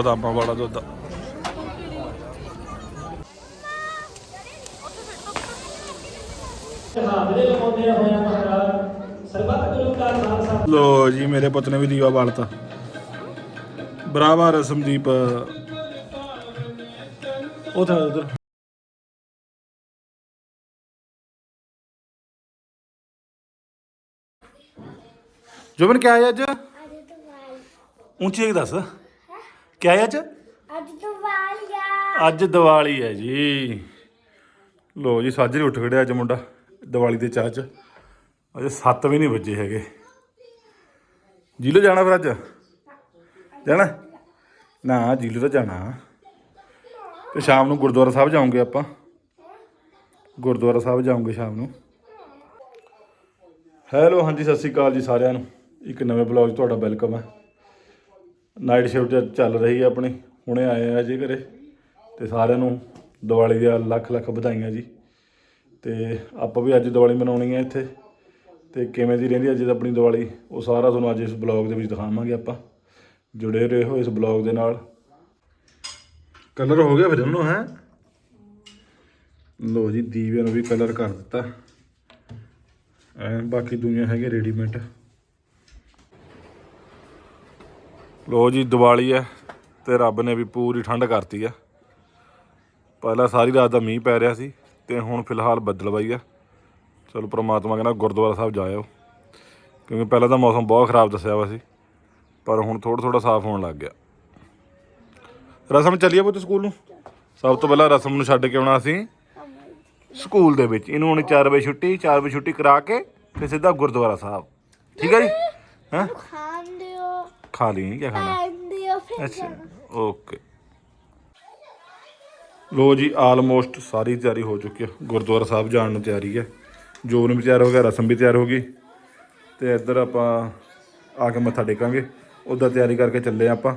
ਬਦਾਮਾਂ ਵਾਲਾ ਦੁੱਧ। ਲੋ ਜੀ ਮੇਰੇ ਪੁੱਤ ਨੇ ਵੀ ਦੀਵਾ ਬਾਲਤਾ। ਬਰਾਵਾ ਰਸਮਦੀਪ। ਉਧਰ ਉਧਰ ਜੁਬਨ ਕਿਆ ਹੈ ਅੱਜ? ਉੱਚੀ ਇੱਕ ਦੱਸ। ਕਿਆ ਹੈ ਅੱਜ? ਅੱਜ ਦੀਵਾਲੀ ਆ। ਅੱਜ ਦੀਵਾਲੀ ਹੈ ਜੀ। ਲੋ ਜੀ ਸਾਜਰੇ ਉੱਠ ਖੜਿਆ ਅੱਜ ਮੁੰਡਾ ਦੀਵਾਲੀ ਦੇ ਚਾਹ ਚ। ਅਜੇ 7 ਵੀ ਨਹੀਂ ਵੱਜੇ ਹੈਗੇ। ਜੀਲੋ ਜਾਣਾ ਫਿਰ ਅੱਜ? ਜਾਣਾ? ਨਾ ਜੀਲੋ ਤਾਂ ਜਾਣਾ। ਤੇ ਸ਼ਾਮ ਨੂੰ ਗੁਰਦੁਆਰਾ ਸਾਹਿਬ ਜਾਵਾਂਗੇ ਆਪਾਂ। ਗੁਰਦੁਆਰਾ ਸਾਹਿਬ ਜਾਵਾਂਗੇ ਸ਼ਾਮ ਨੂੰ। ਹੈਲੋ ਹਾਂਜੀ ਸਤਿ ਸ਼੍ਰੀ ਅਕਾਲ ਜੀ ਸਾਰਿਆਂ ਨੂੰ। ਇੱਕ ਨਵੇਂ ਬਲੌਗ 'ਚ ਤੁਹਾਡਾ ਵੈਲਕਮ ਹੈ। ਨਾਈਟ ਸ਼ਿਫਟ ਚੱਲ ਰਹੀ ਹੈ ਆਪਣੀ। ਹੁਣੇ ਆਏ ਆ ਜੀ ਘਰੇ ਤੇ ਸਾਰਿਆਂ ਨੂੰ ਦੀਵਾਲੀ ਦੀਆਂ ਲੱਖ ਲੱਖ ਵਧਾਈਆਂ ਜੀ। ਤੇ ਆਪਾਂ ਵੀ ਅੱਜ ਦੀਵਾਲੀ ਮਨਾਉਣੀ ਹੈ ਇੱਥੇ। ਤੇ ਕਿਵੇਂ ਦੀ ਰਹਿੰਦੀ ਅੱਜ ਆਪਣੀ ਦੀਵਾਲੀ, ਉਹ ਸਾਰਾ ਤੁਹਾਨੂੰ ਅੱਜ ਇਸ ਬਲੌਗ ਦੇ ਵਿੱਚ ਦਿਖਾਵਾਂਗੇ ਆਪਾਂ। ਜੁੜੇ ਰਹੋ ਇਸ ਬਲੌਗ ਦੇ ਨਾਲ। ਕਲਰ ਹੋ ਗਿਆ ਫਿਰ ਉਹਨੂੰ, ਹੈ? ਲੋ ਜੀ ਦੀਵਿਆਂ ਨੂੰ ਵੀ ਕਲਰ ਕਰ ਦਿੱਤਾ। ਐ ਬਾਕੀ ਦੁਨੀਆ ਹੈਗੇ ਰੈਡੀਮੇਡ ਲੋ ਜੀ, ਦੀਵਾਲੀ ਹੈ ਤੇ ਰੱਬ ਨੇ ਵੀ ਪੂਰੀ ਠੰਡ ਕਰਤੀ ਆ। ਪਹਿਲਾਂ ਸਾਰੀ ਰਾਤ ਦਾ ਮੀਂਹ ਪੈ ਰਿਹਾ ਸੀ ਤੇ ਹੁਣ ਫਿਲਹਾਲ ਬੱਦਲਵਾਈ ਆ। ਚਲੋ, ਪ੍ਰਮਾਤਮਾ ਕਹਿੰਦਾ ਗੁਰਦੁਆਰਾ ਸਾਹਿਬ ਜਾਇਓ, ਕਿਉਂਕਿ ਪਹਿਲਾਂ ਤਾਂ ਮੌਸਮ ਬਹੁਤ ਖਰਾਬ ਦੱਸਿਆ ਵਾ ਸੀ, ਪਰ ਹੁਣ ਥੋੜਾ ਥੋੜਾ ਸਾਫ਼ ਹੋਣ ਲੱਗ ਗਿਆ। ਰਸਮ ਚੱਲੀਏ ਪੁੱਤ ਸਕੂਲ ਨੂੰ? ਸਭ ਤੋਂ ਪਹਿਲਾਂ ਰਸਮ ਨੂੰ ਛੱਡ ਕੇ ਆਉਣਾ ਅਸੀਂ ਸਕੂਲ ਦੇ ਵਿੱਚ। ਇਹਨੂੰ ਹੁਣ 4 ਵਜੇ ਛੁੱਟੀ 4 ਵਜੇ ਛੁੱਟੀ ਕਰਾ ਕੇ ਫਿਰ ਸਿੱਧਾ ਗੁਰਦੁਆਰਾ ਸਾਹਿਬ। ਠੀਕ ਹੈ ਜੀ? ਹਾਂ? ਖਾਣ ਦਿਓ ਖਾ ਲਈ ਕੀ ਖਾਣਾ? ਖਾਣ ਦਿਓ ਫਿਰ ਅੱਛਾ ਓਕੇ। ਲੋ ਜੀ ਆਲਮੋਸਟ ਸਾਰੀ ਤਿਆਰੀ ਹੋ ਚੁੱਕੀ ਹੈ ਗੁਰਦੁਆਰਾ ਸਾਹਿਬ ਜਾਣ ਨੂੰ ਤਿਆਰੀ ਹੈ ਜੋਨ ਵੀ ਤਿਆਰ ਹੋ ਗਿਆ ਰਸਮ ਵੀ ਤਿਆਰ ਹੋ ਗਈ। ਤੇ ਇੱਧਰ ਆਪਾਂ ਆ ਕੇ ਮੱਥਾ ਟੇਕਾਂਗੇ। ਉੱਦਾਂ ਤਿਆਰੀ ਕਰਕੇ ਚੱਲੇ ਆਪਾਂ।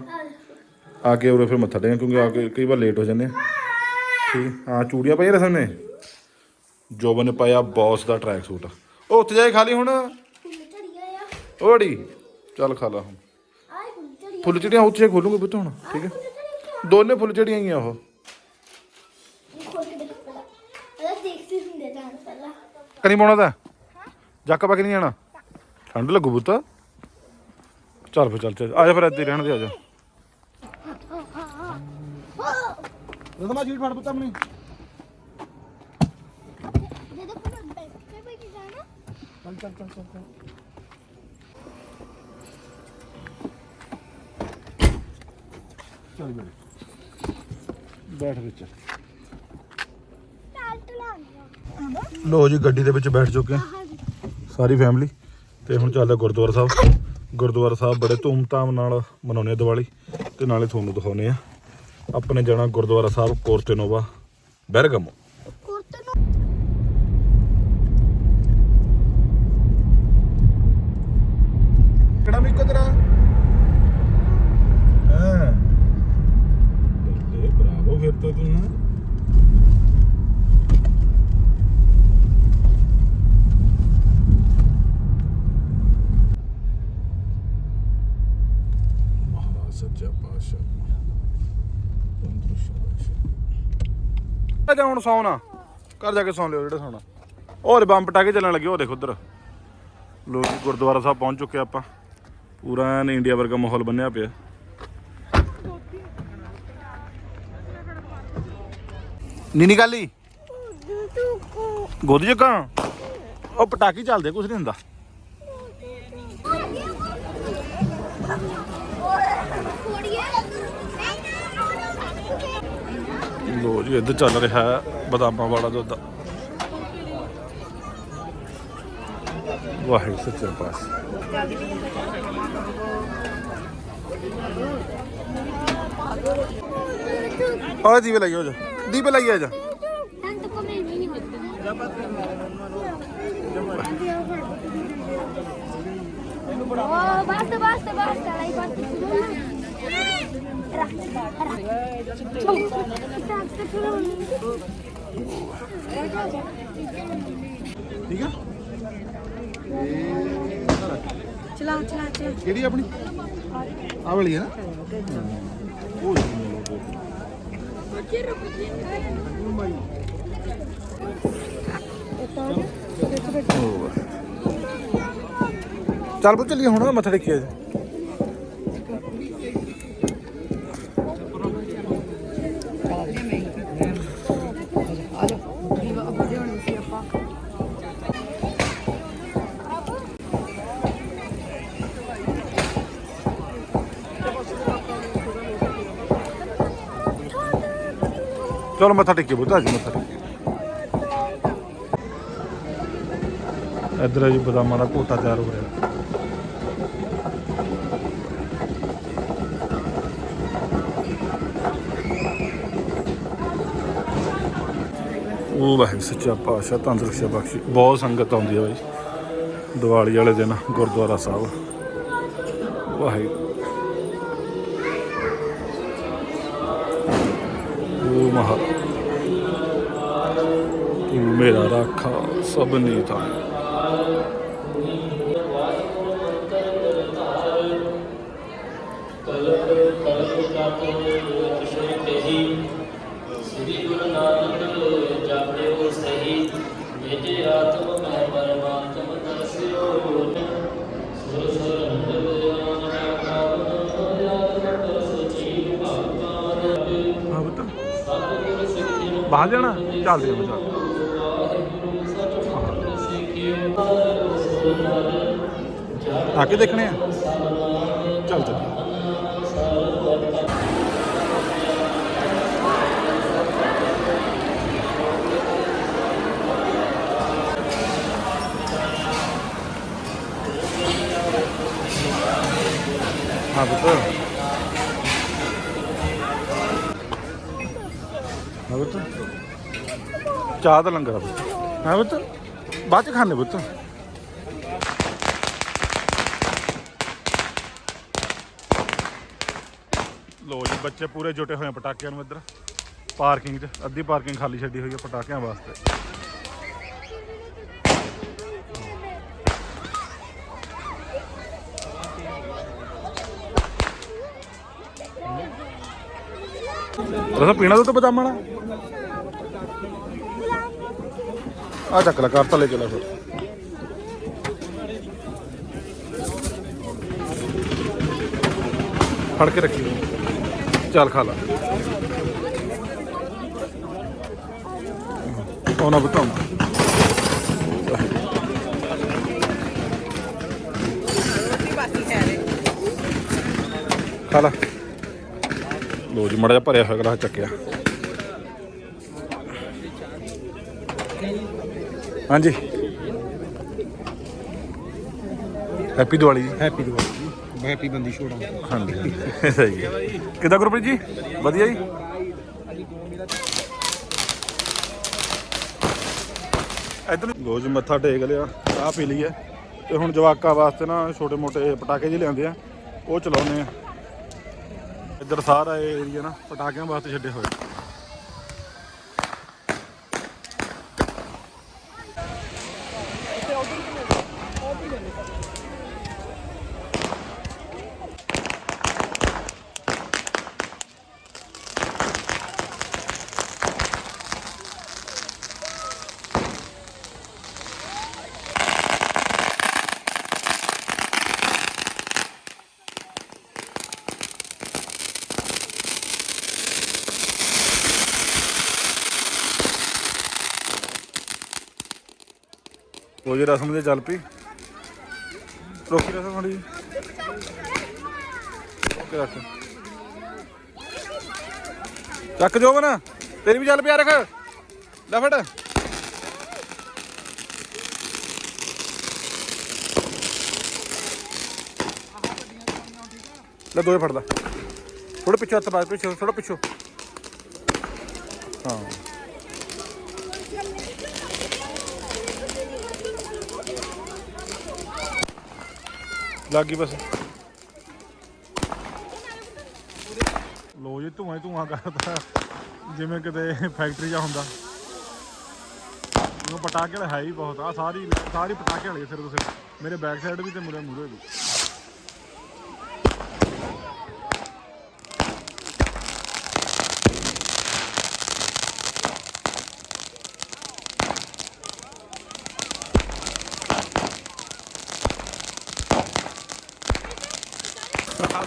ਆ ਕੇ ਉਰੇ ਫਿਰ ਮੱਥਾ ਟੇਕਾਂਗੇ ਕਿਉਂਕਿ ਆ ਕੇ ਕਈ ਵਾਰ ਲੇਟ ਹੋ ਜਾਂਦੇ ਆ। ਠੀਕ ਹਾਂ ਚੂੜੀਆਂ ਪਾਈਆਂ ਰਸਮ ਨੇ? ਜੋਬਨ ਨੇ ਪਾਇਆ ਬੌਸ ਦਾ ਟਰੈਕ ਸੂਟ ਉਹ ਉੱਥੇ ਜਾਏ ਖਾਲੀ ਹੁਣ? ਓੜੀ ਚੱਲ ਖਾ ਲਾ ਹੁਣ। ਫੁੱਲ ਚੜੀਆਂ ਉੱਥੇ ਖੋਲੂਗੇ ਪੁੱਤ ਹੁਣ ਠੀਕ ਹੈ? ਦੋਨੇ ਫੁੱਲ ਚੜੀਆਂ ਹੀ ਆ ਉਹ। ਇਹ ਖੋਲ ਕੇ ਦੇਖੋ ਪਹਿਲਾਂ ਪਹਿਲਾਂ ਦੇਖਦੇ ਹੁੰਦੇ ਜਾਣ ਪਹਿਲਾਂ ਕਨੀ ਪਾਉਣਾ ਤਾਂ? ਜੱਕ ਪਾ ਕੇ ਨਹੀਂ ਜਾਣਾ ਠੰਡ ਲੱਗੂ ਪੁੱਤ। ਚੱਲ ਫਿਰ ਚੱਲ ਚੱਲ। ਆ ਜਾ ਫਿਰ ਇੱਥੇ ਰਹਿਣ ਦੇ ਆ ਜਾ। ਰਦਮਾ ਫੜ ਪੁੱਤ ਆਪਣੀ। ਚੱਲ ਚੱਲ ਚੱਲ ਚੱਲ। ਚੱਲ ਬੈਠ ਬੈਠ ਵਿੱਚ। ਲੋ ਜੀ, ਗੱਡੀ ਦੇ ਵਿੱਚ ਬੈਠ ਚੁੱਕੇ ਸਾਰੀ ਫੈਮਿਲੀ ਤੇ ਹੁਣ ਚੱਲਦਾ ਗੁਰਦੁਆਰਾ ਸਾਹਿਬ। ਗੁਰਦੁਆਰਾ ਸਾਹਿਬ ਬੜੇ ਧੂਮਧਾਮ ਨਾਲ ਮਨਾਉਂਦੇ ਆ ਦੀਵਾਲੀ। ਤੇ ਨਾਲੇ ਤੁਹਾਨੂੰ ਦਿਖਾਉਂਦੇ ਆ। ਆਪਣੇ ਜਾਣਾ ਗੁਰਦੁਆਰਾ ਸਾਹਿਬ ਕੋਰਟੇਨੋਵਾ ਬੈਰਗਮੋ ਕੁਰਤੇ ਨੂੰ ਕਿਹੜਾ ਮਿੱਕੋ ਤੇਰਾ ਹਾਂ ਬੱਲੇ ਬਰਾਵੋ ਫਿਰ ਤਾਂ ਤੂੰ ਹੈਂ। ਮਹਾਰਾਜ ਸੱਚਾ ਪਾਤਸ਼ਾਹ ਤੰਦਰੁਸਤ ਜਾ ਹੁਣ ਸੌਣਾ। ਘਰ ਜਾ ਕੇ ਸੌਂ ਲਿਓ ਜਿਹੜਾ ਸੌਣਾ। ਹੋਰ ਬੰਬ ਪਟਾ ਕੇ ਚੱਲਣ ਲੱਗੇ ਉਹ ਦੇਖੋ ਉਧਰ। ਲੋਕ ਗੁਰਦੁਆਰਾ ਸਾਹਿਬ ਪਹੁੰਚ ਚੁੱਕੇ ਆਪਾਂ। ਪੂਰਾ ਐਨ ਇੰਡੀਆ ਵਰਗਾ ਮਾਹੌਲ ਬੰਨਿਆ ਪਿਆ। ਨੀ ਨਿਕਾਲੀ ਤੂੰ ਕੋ ਗੋਦੀ ਚੱਕਾਂ ਉਹ ਪਟਾਕੀ ਚੱਲਦੇ ਕੁਝ ਨਹੀਂ ਹੁੰਦਾ। ਲੋ ਜੀ ਇੱਧਰ ਚੱਲ ਰਿਹਾ ਹੈ ਬਦਾਮਾਂ ਵਾਲਾ ਦੁੱਧ। ਵਾਹਿਗੁਰੂ ਸੱਚੇ ਪਾਤਸ਼ਾਹ ਆ ਦੀਵੇ ਲਾਈ ਹੋ ਜਾ। ਦੀਵੇ ਲਾਈ ਆ ਜਾ। tanto come il mini Oh, ਠੀਕ ਆ? ਚਲਾ ਚਲਾ ਚਲਾ। ਕਿਹੜੀ ਆਪਣੀ? ਆ ਵਾਲੀ ਹੈ ਨਾ? ਉਹ ਚੱਲ ਬੋ ਚੱਲੀਏ ਹੁਣ ਮੱਥਾ ਟੇਕਿਆ ਜੀ ਚਲੋ ਮੱਥਾ ਟੇਕੇ ਬੁੱਧਾ ਜੀ ਮੱਥਾ ਟੇਕੇ ਇੱਧਰ ਜੀ ਬਦਾਮਾਂ ਦਾ ਘੋਟਾ ਤਿਆਰ ਹੋ ਰਿਹਾ। ਉਹ ਵਾਹਿਗੁਰੂ ਸੱਚਾ ਪਾਤਸ਼ਾਹ ਤੰਦਰੁਸਤੀ ਬਖਸ਼ੀ। ਬਹੁਤ ਸੰਗਤ ਆਉਂਦੀ ਹੈ ਬਾਈ। ਦੀਵਾਲੀ ਵਾਲੇ ਦਿਨ ਗੁਰਦੁਆਰਾ ਸਾਹਿਬ। ਵਾਹਿਗੁਰੂ। ਉਹ ਤੂੰ ਮੇਰਾ ਰਾਖਾ ਸਭ ਨੀ ਤਾਂ ਬਾਹਰ ਜਾਣਾ ਚੱਲਦੇ ਆ ਬਤਾ ਆ ਕੇ ਦੇਖਣੇ ਆ ਚੱਲ ਚੱਲ ਹਾਂ ਬਤਾ ਹਾਂ ਚਾਹ ਦਾ ਲੰਗਰ ਆ ਪੁੱਤ। ਬਾਅਦ ਚ ਖਾਣੇ ਪੁੱਤ। ਲੋ ਜੀ, ਬੱਚੇ ਪੂਰੇ ਜੁਟੇ ਹੋਏ ਆ ਪਟਾਕਿਆਂ ਨੂੰ ਇੱਧਰ। ਪਾਰਕਿੰਗ 'ਚ, ਅੱਧੀ ਪਾਰਕਿੰਗ ਖਾਲੀ ਛੱਡੀ ਹੋਈ ਹੈ ਪਟਾਕਿਆਂ ਵਾਸਤੇ। ਰਸਾ, ਪੀਣਾ ਦੁੱਧ ਬਦਾਮਾਂ ਵਾਲਾ? ਆ ਚੱਕ ਲੈ ਕਰ ਥੱਲੇ ਚਲਾ ਫਿਰ। ਫੜ ਕੇ ਰੱਖੀ। ਚੱਲ ਖਾ ਲਾ। ਉਹਨਾਂ ਬਤਾਉਂ ਖਾ ਲਾ। ਲੋ ਜੀ, ਮੜਾ ਜਿਹਾ ਭਰਿਆ ਹੋਇਆ ਗਲਾਸ ਚੱਕਿਆ। ਹਾਂਜੀ। ਹੈਪੀ ਦੀਵਾਲੀ ਜੀ। ਹੈਪੀ ਦੀਵਾਲੀ ਜੀ। ਹੈਪੀ ਬੰਦੀ ਛੋੜਾ ਹਾਂਜੀ ਹਾਂਜੀ। ਸਹੀ ਹੈ। ਕਿੱਦਾਂ ਗੁਰਪ੍ਰੀਤ ਜੀ? ਵਧੀਆ ਜੀ? ਇਧਰ ਲੋ ਜੀ ਮੱਥਾ ਟੇਕ ਲਿਆ ਚਾਹ ਪੀ ਲਈ ਹੈ ਤੇ ਹੁਣ ਜਵਾਕਾਂ ਵਾਸਤੇ ਨਾ ਛੋਟੇ ਮੋਟੇ ਪਟਾਕੇ ਜਿਹੇ ਲਿਆਂਦੇ ਆ ਉਹ ਚਲਾਉਨੇ ਆ। ਇੱਧਰ ਸਾਰਾ ਏਰੀਆ ਨਾ ਪਟਾਕਿਆਂ ਵਾਸਤੇ ਛੱਡੇ ਹੋਏ। ਉਹ ਜੀ, ਰਸਮ ਦੇ ਚੱਲ ਪਈ। ਰੋਕੀ ਰਸਮ ਮਾੜੀ ਓਕੇ ਰੱਖ। ਚੱਕ ਜੋ ਬਣਾ ਤੇਰੀ ਵੀ ਚੱਲ ਪਿਆ ਰੱਖ। ਲੈ ਫੜ। ਲੈ ਦੋਏ ਫੜਦਾ ਥੋੜਾ ਪਿੱਛੇ ਹੱਥ ਬਾਅਦ ਪਿੱਛੇ ਥੋੜਾ ਪਿੱਛੇ। ਹਾਂ। ਲੱਗ ਗਈ ਬਸ। ਲੋ ਜੀ, ਧੂਆਂ ਹੀ ਧੂਆਂ ਕਰਦਾ। ਜਿਵੇਂ ਕਿਤੇ ਫੈਕਟਰੀ ਜਾ ਹੁੰਦਾ। ਉਹ ਪਟਾਕੇ ਤਾਂ ਹੈ ਹੀ ਬਹੁਤ। ਆ ਸਾਰੀ ਸਾਰੀ ਪਟਾਕੇ ਵਾਲੀ ਸਿਰ ਤੋਂ ਸਿਰ। ਮੇਰੇ ਬੈਕ ਸਾਈਡ ਵੀ ਤੇ ਮੇਰੇ ਮੂਹਰੇ ਵੀ।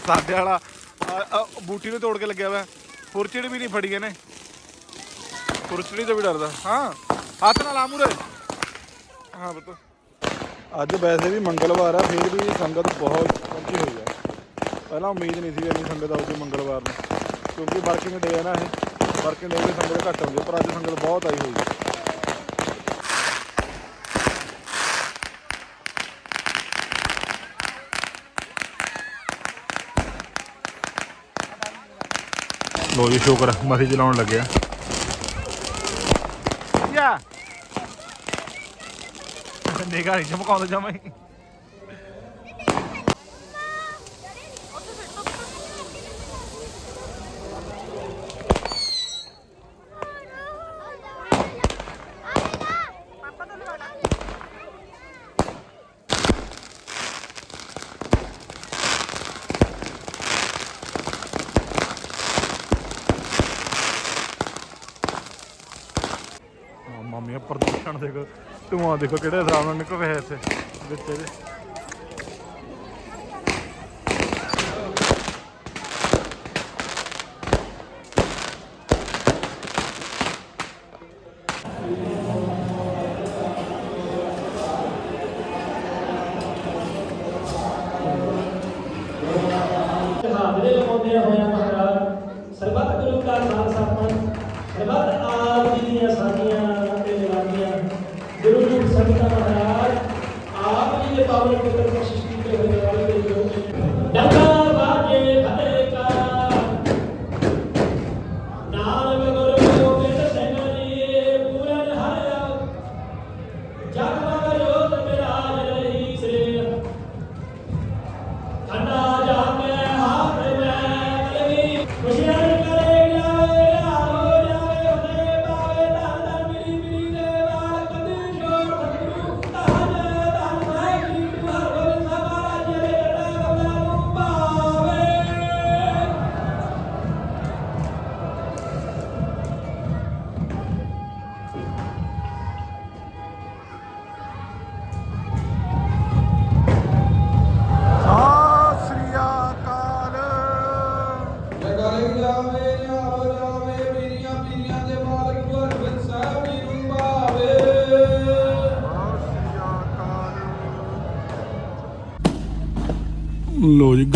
ਸਾਡੇ ਵਾਲਾ। ਆ- ਆ ਬੂਟੀ ਨੂੰ ਤੋੜ ਕੇ ਲੱਗਿਆ ਹੋਇਆ ਫੁਰਚੜੀ ਵੀ ਨਹੀਂ ਫੜੀ ਇਹਨੇ। ਫੁਰਚੜੀ ਤੋਂ ਵੀ ਡਰਦਾ। ਹਾਂ ਹੱਥ ਨਾਲ ਆਮੂਰੇ ਹਾਂ ਬਤ ਅੱਜ ਵੈਸੇ ਵੀ ਮੰਗਲਵਾਰ ਆ ਫਿਰ ਵੀ ਸੰਗਤ ਬਹੁਤ ਪਹੁੰਚੀ ਹੋਈ ਆ। ਪਹਿਲਾਂ ਉਮੀਦ ਨਹੀਂ ਸੀ ਇੰਨੀ ਸੰਗਤ ਆਊਗੀ ਮੰਗਲਵਾਰ ਨੂੰ। ਕਿਉਂਕਿ ਵਰਕਿੰਗ ਡੇ ਆ ਨਾ ਇਹ। ਵਰਕਿੰਗ ਡੇ ਤੇ ਸੰਗਤ ਘੱਟ ਹੁੰਦੀ ਆ, ਪਰ ਅੱਜ ਸੰਗਤ ਬਹੁਤ ਆਈ ਹੋਈ ਹੈ ਲੋ ਜੀ ਸ਼ੁਕਰ ਮਸੀ ਚਲਾਉਣ ਲੱਗਿਆ। ਯਾ। ਨਿਗਾਹ ਨਹੀਂ ਚਮਕਾਉਂਦਾ ਜਮਾ ਪ੍ਰਦੂਸ਼ਣ ਦੇਖੋ ਧੂਆਂ ਦੇਖੋ ਕਿਹੜੇ ਹਿਸਾਬ ਨਾਲ ਨਿਕਲ ਰਿਹਾ ਇੱਥੇ ਵਿੱਚ ਇਹਦੇ। ਆਪ ਜੀ ਦੇ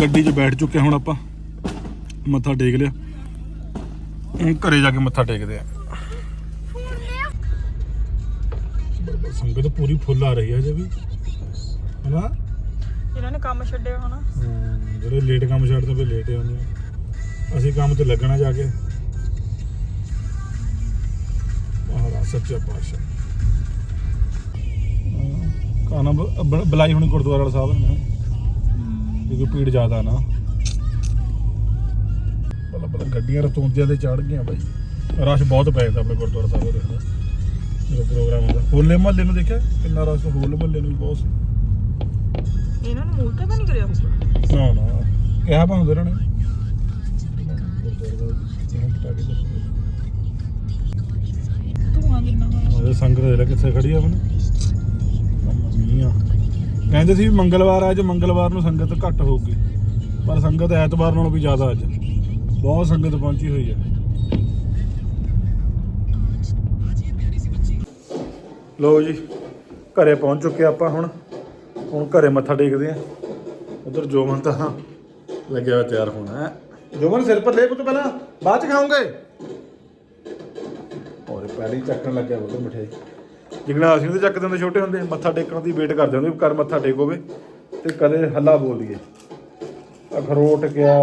ਗੱਡੀ 'ਚ ਬੈਠ ਚੁੱਕੇ ਹੁਣ ਆਪਾਂ। ਮੱਥਾ ਟੇਕ ਲਿਆ। ਹੁਣ ਘਰੇ ਜਾ ਕੇ ਮੱਥਾ ਟੇਕਦੇ ਆ ਸੰਗਤ ਪੂਰੀ ਫੁੱਲ ਆ ਰਹੀ ਹੈ ਜੇ ਵੀ। ਹੈਨਾ? ਇਹਨਾਂ ਨੇ ਕੰਮ ਛੱਡਿਆ ਹੋਣਾ। ਹਮ, ਜਿਹੜੇ ਲੇਟ ਕੰਮ ਛੱਡਦੇ ਪਏ ਲੇਟ ਹੀ ਹੁੰਦੇ ਆ। ਅਸੀਂ ਕੰਮ ਤੇ ਲੱਗਣਾ ਜਾ ਕੇ। ਮਹਾਰਾਜ ਸੱਚਾ ਪਾਤਸ਼ਾਹ। ਕਾਨਾ ਬੁਲਾਈ ਹੁਣੀ ਗੁਰਦੁਆਰਾ ਵਾਲਾ ਸਾਹਿਬ ਨੇ। ਕਿਉਂਕਿ ਭੀੜ ਜ਼ਿਆਦਾ ਨਾ। ਬੱਲਾ ਬੱਲਾ ਗੱਡੀਆਂ ਰਤੋਂਦਿਆਂ ਤੇ ਚੜ ਗਈਆਂ ਬਾਈ। ਰਸ਼ ਬਹੁਤ ਪੈ ਜਾਂਦਾ ਆਪਣੇ ਗੁਰਦੁਆਰਾ ਸਾਹਿਬ ਦੇ ਅੰਦਰ। ਜਦੋਂ ਪ੍ਰੋਗਰਾਮ ਹੁੰਦਾ। ਹੋਲੇ ਮਹੱਲੇ ਨੂੰ ਦੇਖਿਆ? ਕਿੰਨਾ ਰਸ਼ ਹੋਲੇ ਮਹੱਲੇ ਨੂੰ ਬਹੁਤ ਸੀ। ਇਹਨਾਂ ਨੂੰ ਮੂਲ ਤਾਂ ਨਹੀਂ ਕਰਿਆ ਹੋਊਗਾ। ਨਾ ਨਾ। ਕਿਹਾ ਭਾਉਂਦੇ ਰਹਿਣੇ ਧੂਆਂ ਕਿੰਨਾ ਹੋਇਆ ਸੰਗਤ ਦੇ ਲੈ ਕਿੱਥੇ ਖੜੀ ਆ ਆਪਣੀ ਮੀਆਂ ਕਹਿੰਦੇ ਸੀ ਵੀ ਮੰਗਲਵਾਰ ਆ ਅੱਜ, ਮੰਗਲਵਾਰ ਨੂੰ ਸੰਗਤ ਘੱਟ ਹੋਊਗੀ। ਪਰ ਸੰਗਤ ਐਤਵਾਰ ਨਾਲੋਂ ਵੀ ਜ਼ਿਆਦਾ ਅੱਜ। ਬਹੁਤ ਸੰਗਤ ਪਹੁੰਚੀ ਹੋਈ ਹੈ। ਲੋ ਜੀ, ਘਰੇ ਪਹੁੰਚ ਚੁੱਕੇ ਆਪਾਂ ਹੁਣ। ਹੁਣ ਘਰੇ ਮੱਥਾ ਟੇਕਦੇ ਆ ਉਧਰ ਜੋਮਨ ਤਾਂ ਲੱਗਿਆ ਹੋਇਆ ਤਿਆਰ ਹੋਣਾ ਹੈ। ਜੋਮਨ ਸਿਰ ਪਰ ਲੈ ਪੁੱਤ ਪਹਿਲਾਂ। ਬਾਅਦ ਚ ਖਾਓਗੇ ਔਰ ਪੈੜੀ ਚੱਕਣ ਲੱਗਿਆ ਉਹ ਮਠਿਆਈ ਜਿਗਣਾ ਅਸੀਂ ਉਹਦੇ ਚੱਕਦੇ ਹੁੰਦੇ ਛੋਟੇ ਹੁੰਦੇ, ਮੱਥਾ ਟੇਕਣ ਦੀ ਵੇਟ ਕਰਦੇ ਹੁੰਦੇ ਵੀ ਕਰ ਮੱਥਾ ਟੇਕ ਹੋਵੇ ਤੇ ਕਦੇ ਹੱਲਾ ਬੋਲ ਦਈਏ। ਅਖਰੋਟ ਗਿਆ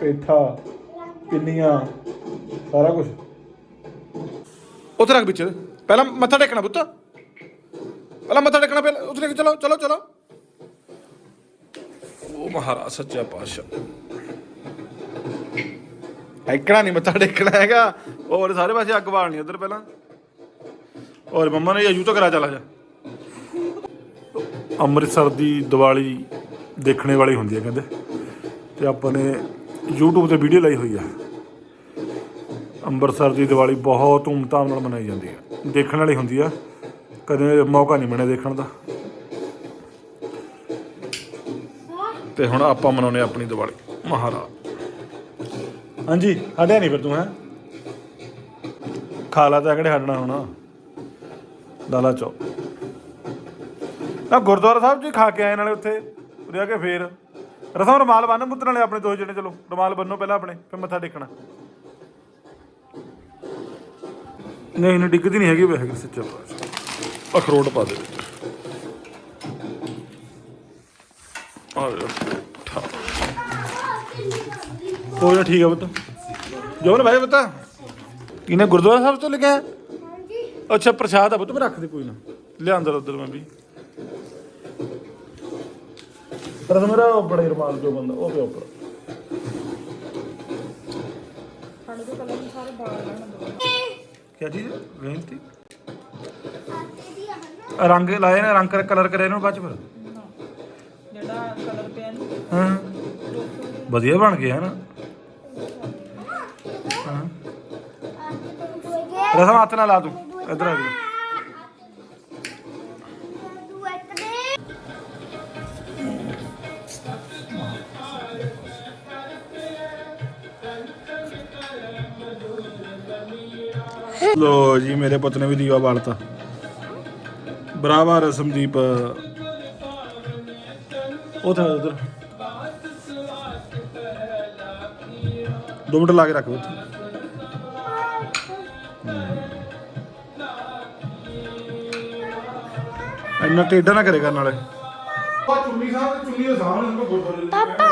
ਪੇਠਾ, ਪਿੰਨੀਆਂ, ਸਾਰਾ ਕੁਝ ਉੱਥੇ ਰੱਖ ਵਿੱਚ। ਪਹਿਲਾਂ ਮੱਥਾ ਟੇਕਣਾ ਪੁੱਤ। ਪਹਿਲਾਂ ਮੱਥਾ ਟੇਕਣਾ, ਪਹਿਲਾਂ ਉੱਥੇ ਲੈ ਚਲੋ ਚਲੋ ਚਲੋ। ਉਹ ਮਹਾਰਾਜ, ਸੱਚਾ ਪਾਤਸ਼ਾਹ। ਐਕਣਾ ਨਹੀਂ ਮੱਥਾ ਟੇਕਣਾ ਹੈਗਾ। ਹੋਰ ਸਾਰੇ ਪਾਸੇ ਅੱਗ ਬਾਲਣੀ ਉਧਰ ਪਹਿਲਾਂ। ਔਰ ਮੰਮਾ ਨੇ ਅਜੂ ਤਾਂ ਕਰਾ ਚਲਾ ਜਾ। ਅੰਮ੍ਰਿਤਸਰ ਦੀ ਦੀਵਾਲੀ ਦੇਖਣੇ ਵਾਲੀ ਹੁੰਦੀ ਹੈ ਕਹਿੰਦੇ। ਤੇ ਆਪਾਂ ਨੇ YouTube ਤੇ ਵੀਡੀਓ ਲਾਈ ਹੋਈ ਆ। ਅੰਮ੍ਰਿਤਸਰ ਦੀ ਦੀਵਾਲੀ ਬਹੁਤ ਧੂਮਧਾਮ ਨਾਲ ਮਨਾਈ ਜਾਂਦੀ ਹੈ ਦੇਖਣ ਵਾਲੀ ਹੁੰਦੀ ਆ। ਕਦੇ ਮੌਕਾ ਨਹੀਂ ਮਿਲਿਆ ਦੇਖਣ ਦਾ। ਤੇ ਹੁਣ ਆਪਾਂ ਮਨਾਉਨੇ ਆਪਣੀ ਦੀਵਾਲੀ। ਮਹਾਰਾਜ। ਹਾਂਜੀ, ਹਟਿਆ ਨਹੀਂ ਫਿਰ ਤੂੰ ਹੈ। ਖਾ ਲਾ ਤਾਂ ਕਿਹੜੇ ਹਟਣਾ ਹੋਣਾ। ਲਾਲਾ ਚੌ। ਆ ਗੁਰਦੁਆਰਾ ਸਾਹਿਬ ਜੀ ਖਾ ਕੇ ਆਏ ਨਾਲੇ ਉੱਥੇ, ਉਰੇ ਆ ਕੇ ਫੇਰ। ਰਸਮ ਰਮਾਲ ਬੰਨ ਮੁੱਤ ਨਾਲੇ ਆਪਣੇ ਦੋ ਜਣੇ, ਚਲੋ, ਰਮਾਲ ਬੰਨੋ ਪਹਿਲਾਂ ਆਪਣੇ, ਫਿਰ ਮੱਥਾ ਟੇਕਣਾ। ਨਹੀਂ ਨਹੀਂ, ਡਿੱਗਦੀ ਨਹੀਂ ਹੈਗੀ ਵੈਸੇ ਸੱਚਾ ਪਾਸ ਅਖਰੋਟ ਪਾ ਦੇ ਕੋਈ ਨਾ ਠੀਕ ਆ ਪੁੱਤ। ਜੋਨ ਭਾਈ ਪੁੱਤ। ਕਿਨੇ ਗੁਰਦੁਆਰਾ ਸਾਹਿਬ ਤੋਂ ਲਿਖਿਆ ਅੱਛਾ ਪ੍ਰਸ਼ਾਦ ਆ ਪੁੱਤ ਮੈਂ ਰੱਖ ਦੇ ਕੋਈ ਨਾ। ਲਿਆ ਅੰਦਰ ਉਧਰ ਮੈਂ ਵੀ। ਪਰ ਮੇਰਾ ਉਹ ਬੜੇ ਰਮਾਲ ਜੋ ਬੰਦਾ ਉਹ ਪਿਆ ਉੱਪਰ। ਸਾਡੇ ਦੇ ਕਲਰ ਸਾਰੇ ਬਾਲ ਲੈਣ ਕੀ ਚੀਜ਼? ਵੇਂਤੀ ਰੰਗ ਲਾਏ ਨੇ ਰੰਗ ਕਲਰ ਕਰੇ ਇਹਨੂੰ ਬਾਅਦ ਚ ਫਿਰ? ਜਿਹੜਾ ਕਲਰ ਪਿਆ ਨੀ ਹਾਂ। ਵਧੀਆ ਬਣ ਗਿਆ ਨਾ ਹਾਂ। ਰਸਮ ਹੱਥ ਨਾਲ ਲਾ ਤੂੰ। ਇਧਰ ਆ ਜਾ ਲੋ ਜੀ, ਮੇਰੇ ਪੁੱਤ ਨੇ ਵੀ ਦੀਵਾ ਬਾਲਤਾ। ਬਰਾਵਾ ਰਸਮਦੀਪ। ਉਧਰ ਉਧਰ। ਦੋ ਮਿੰਟ ਲਾ ਕੇ ਰੱਖ ਉੱਥੇ ਇੰਨਾ ਟੇਡਾ ਨਾ ਕਰੇ ਕਰਨ ਵਾਲੇ ਆ ਚੁੰਨੀ ਸਾਹਿਬ ਚੁੰਨੀ ਦੇ ਸਾਹਮਣੇ ਨੂੰ ਗੁਰਦੁਆਰੇ ਪਾਪਾ।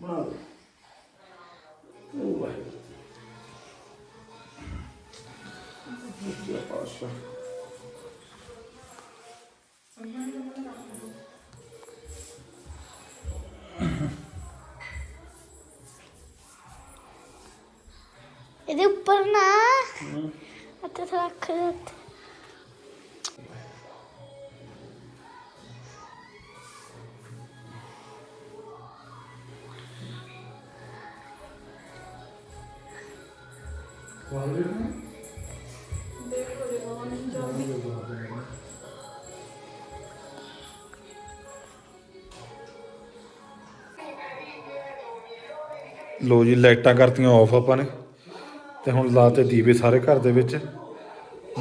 ਬਣਾ ਦੋ। ਉਹ ਵਾਹਿਗੁਰੂ। ਸੱਚਾ ਪਾਤਸ਼ਾਹ ਇਹਦੇ ਉੱਪਰ ਨਾ ਅੱਤੇ ਰੱਖ। ਦੇ ਲੋ ਜੀ, ਲਾਈਟਾਂ ਕਰਤੀਆਂ ਆਫ ਆਪਾਂ ਨੇ। ਤੇ ਹੁਣ ਲਾਤੇ ਦੀਵੇ ਸਾਰੇ ਘਰ ਦੇ ਵਿੱਚ।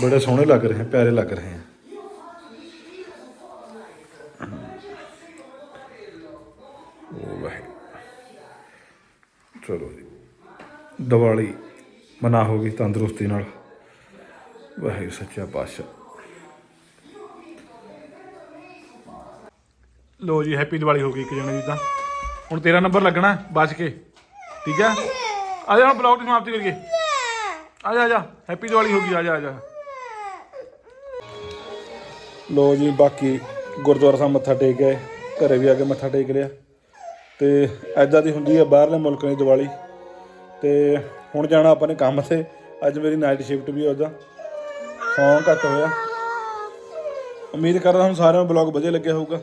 ਬੜੇ ਸੋਹਣੇ ਲੱਗ ਰਹੇ, ਪਿਆਰੇ ਲੱਗ ਰਹੇ ਹਨ ਵਾਹਿਗੁਰੂ ਚਲੋ ਜੀ। ਦੀਵਾਲੀ ਮਨਾ ਹੋ ਗਈ ਤੰਦਰੁਸਤੀ ਨਾਲ। ਵਾਹਿਗੁਰੂ ਸੱਚਾ ਪਾਤਸ਼ਾਹ। ਲੋ ਜੀ ਹੈਪੀ ਦੀਵਾਲੀ ਹੋ ਗਈ ਇੱਕ ਜਣੇ ਦੀ ਤਾਂ। ਹੁਣ ਤੇਰਾ ਨੰਬਰ ਲੱਗਣਾ, ਬਚ ਕੇ। ਠੀਕ ਹੈ ਆ ਜਾ ਹੁਣ ਬਲੌਗ ਦੀ ਸਮਾਪਤੀ ਕਰੀਏ। ਆ ਜਾ ਆ ਜਾ। ਹੈਪੀ ਦੀਵਾਲੀ ਹੋ ਗਈ, ਆ ਜਾ ਆ ਜਾ। ਲੋ ਜੀ, ਬਾਕੀ ਗੁਰਦੁਆਰਾ ਸਾਹਿਬ ਮੱਥਾ ਟੇਕ ਗਏ ਘਰੇ ਵੀ ਆ ਕੇ ਮੱਥਾ ਟੇਕ ਲਿਆ। ਤੇ ਐਦਾਂ ਦੀ ਹੁੰਦੀ ਹੈ ਬਾਹਰਲੇ ਮੁਲਕਾਂ ਦੀ ਦੀਵਾਲੀ। ਤੇ ਹੁਣ ਜਾਣਾ ਆਪਾਂ ਨੇ ਕੰਮ ਤੇ। ਅੱਜ ਮੇਰੀ ਨਾਈਟ ਸ਼ਿਫਟ ਵੀ ਉਹਦਾ। ਸੌਂ ਘੱਟ ਹੋਇਆ। ਉਮੀਦ ਕਰਦਾ ਤੁਹਾਨੂੰ ਸਾਰਿਆਂ ਨੂੰ ਬਲੌਗ ਵਧੀਆ ਲੱਗਿਆ ਹੋਊਗਾ।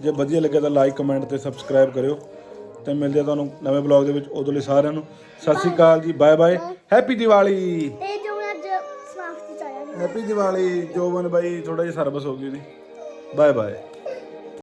ਜੇ ਵਧੀਆ ਲੱਗਿਆ ਤਾਂ ਲਾਈਕ ਕਮੈਂਟ ਤੇ ਸਬਸਕ੍ਰਾਈਬ ਕਰਿਓ। ਤੇ ਮਿਲਦੇ ਆ ਤੁਹਾਨੂੰ ਨਵੇਂ ਬਲੌਗ ਦੇ ਵਿੱਚ ਉਦੋਂ ਲਈ ਸਾਰਿਆਂ ਨੂੰ। ਸਤਿ ਸ਼੍ਰੀ ਅਕਾਲ ਜੀ ਬਾਏ ਬਾਏ ਹੈਪੀ ਦੀਵਾਲੀ। ਤੇ ਜੋ ਮੈਂ ਅੱਜ ਸਮਾਪਤੀ ਚਾਹਿਆ ਹੈਪੀ ਦੀਵਾਲੀ ਜੋਬਨ ਬਾਈ ਥੋੜਾ ਜਿਹਾ ਸਰਵਿਸ ਹੋ ਗਈ ਉਹਦੀ। Bye bye